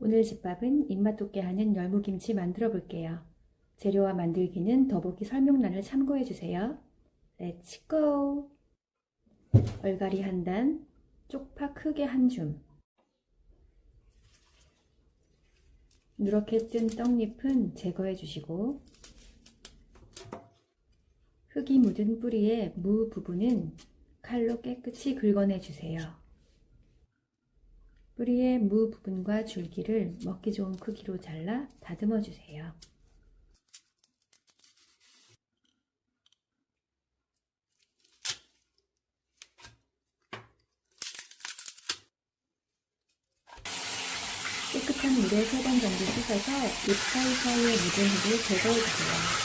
오늘 집밥은 입맛 돋게 하는 열무김치 만들어 볼게요. 재료와 만들기는 더보기 설명란을 참고해 주세요. 렛츠 고! 얼갈이 한 단, 쪽파 크게 한 줌. 누렇게 뜬 떡잎은 제거해 주시고 흙이 묻은 뿌리의 무 부분은 칼로 깨끗이 긁어내 주세요. 뿌리의 무 부분과 줄기를 먹기 좋은 크기로 잘라 다듬어 주세요. 깨끗한 물에 세 번 정도 씻어서 잎 사이사이에 묻은 흙을 제거해 주세요.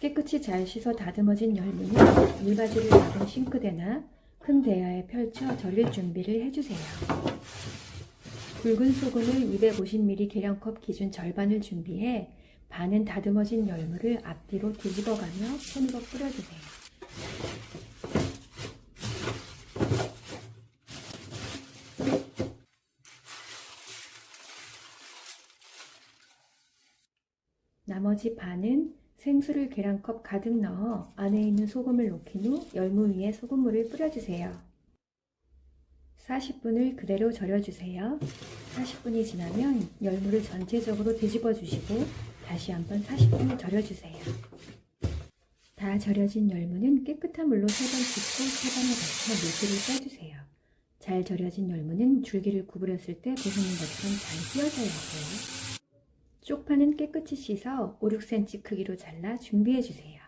깨끗이 잘 씻어 다듬어진 열무는 물바지를 잡은 싱크대나 큰 대야에 펼쳐 절일 준비를 해주세요. 굵은 소금을 250ml 계량컵 기준 절반을 준비해 반은 다듬어진 열무를 앞뒤로 뒤집어가며 손으로 뿌려주세요. 나머지 반은 생수를 계량컵 가득 넣어 안에 있는 소금을 녹인 후 열무 위에 소금물을 뿌려주세요. 40분을 그대로 절여주세요. 40분이 지나면 열무를 전체적으로 뒤집어 주시고 다시 한번 40분을 절여주세요. 다 절여진 열무는 깨끗한 물로 세 번 씻고 세 번에 걸쳐 물기를 빼주세요. 잘 절여진 열무는 줄기를 구부렸을 때 보시는 것처럼 잘 휘어져야 해요. 쪽파는 깨끗이 씻어 5, 6cm 크기로 잘라 준비해 주세요.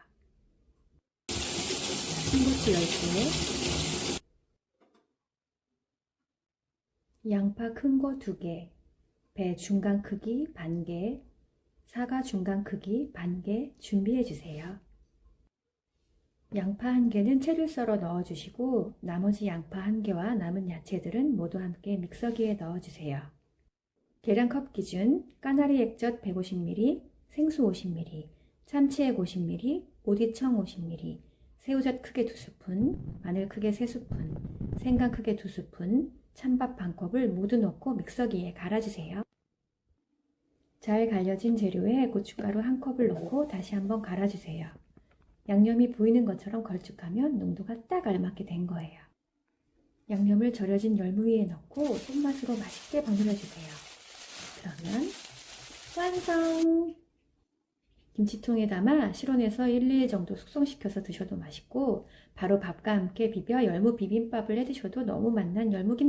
신고추 10개, 양파 큰 거 2개, 배 중간 크기 반개, 사과 중간 크기 반개 준비해 주세요. 양파 한 개는 채를 썰어 넣어 주시고 나머지 양파 한 개와 남은 야채들은 모두 함께 믹서기에 넣어 주세요. 계량컵 기준 까나리 액젓 150ml, 생수 50ml, 참치액 50ml, 오디청 50ml, 새우젓 크게 2스푼, 마늘 크게 3스푼, 생강 크게 2스푼, 찬밥 반컵을 모두 넣고 믹서기에 갈아주세요. 잘 갈려진 재료에 고춧가루 한 컵을 넣고 다시 한번 갈아주세요. 양념이 보이는 것처럼 걸쭉하면 농도가 딱 알맞게 된 거예요. 양념을 절여진 열무 위에 넣고 손맛으로 맛있게 버무려주세요. 그러면 완성! 김치통에 담아 실온에서 1, 2일 정도 숙성시켜서 드셔도 맛있고 바로 밥과 함께 비벼 열무 비빔밥을 해 드셔도 너무 맛난 열무김치랍니다.